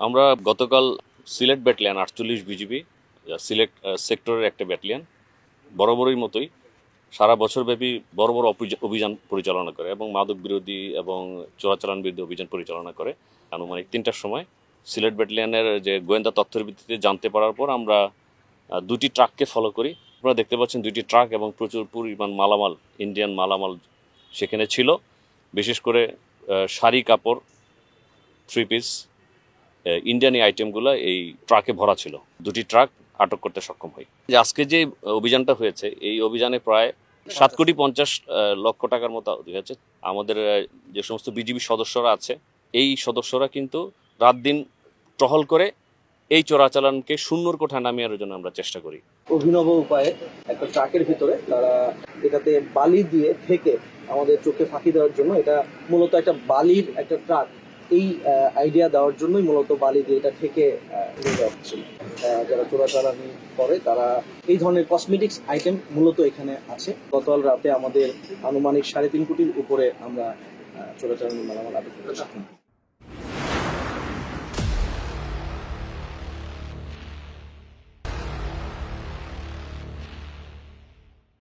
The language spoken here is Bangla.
আমরা গতকাল সিলেট ব্যাটালিয়ান, আটচল্লিশ বিজিবি সিলেট সেক্টরের একটা ব্যাটালিয়ান, বরাবরই মতোই সারা বছরব্যাপী বড় বড় অভিযা- অভিযান পরিচালনা করে এবং মাদক বিরোধী এবং চোরাচালান বিরোধী অভিযান পরিচালনা করে আনুমানিক তিনটার সময়। সিলেট ব্যাটালিয়ানের যে গোয়েন্দা তথ্যের ভিত্তিতে জানতে পারার পর আমরা দুটি ট্রাককে ফলো করি। আপনারা দেখতে পাচ্ছেন দুটি ট্রাক এবং প্রচুর পরিমাণ মালামাল ইন্ডিয়ান মালামাল সেখানে ছিল। বিশেষ করে শাড়ি, কাপড় থ্রি পিস ইন্ডিয়ান এই আইটেমগুলো এই ট্রাকে ভরা ছিল। দুটি ট্রাক আটক করতে সক্ষম হয় যে আজকে যে অভিযানটা হয়েছে, এই অভিযানে প্রায় সাত কোটি পঞ্চাশ লক্ষ টাকার মতো হয়েছে। আমাদের যে সমস্ত বিজিবি সদস্যরা আছে, এই সদস্যরা কিন্তু রাত দিন টহল করে এই চোরাচালানকে শূন্যর কোঠায় নামিয়ে আনার জন্য আমরা চেষ্টা করি। অভিনব উপায়ে একটা ট্রাকের ভিতরে তারা এটাতে বালি দিয়ে থেকে আমাদের চোখে ফাঁকি দেওয়ার জন্য এটা মূলত একটা বালির একটা ট্রাক এই আইডিয়া দেওয়ার জন্যই মূলত বালি দিয়ে এটা থেকে নিয়ে যাওয়া হচ্ছিল। যারা চোরাচালানি করে, তারা এই ধরনের কসমেটিক্স আইটেম মূলত এখানে আছে। গতকাল রাতে আমাদের আনুমানিক সাড়ে তিন কোটির উপরে আমরা চোরাচালানি মালামাল আটক করেছি।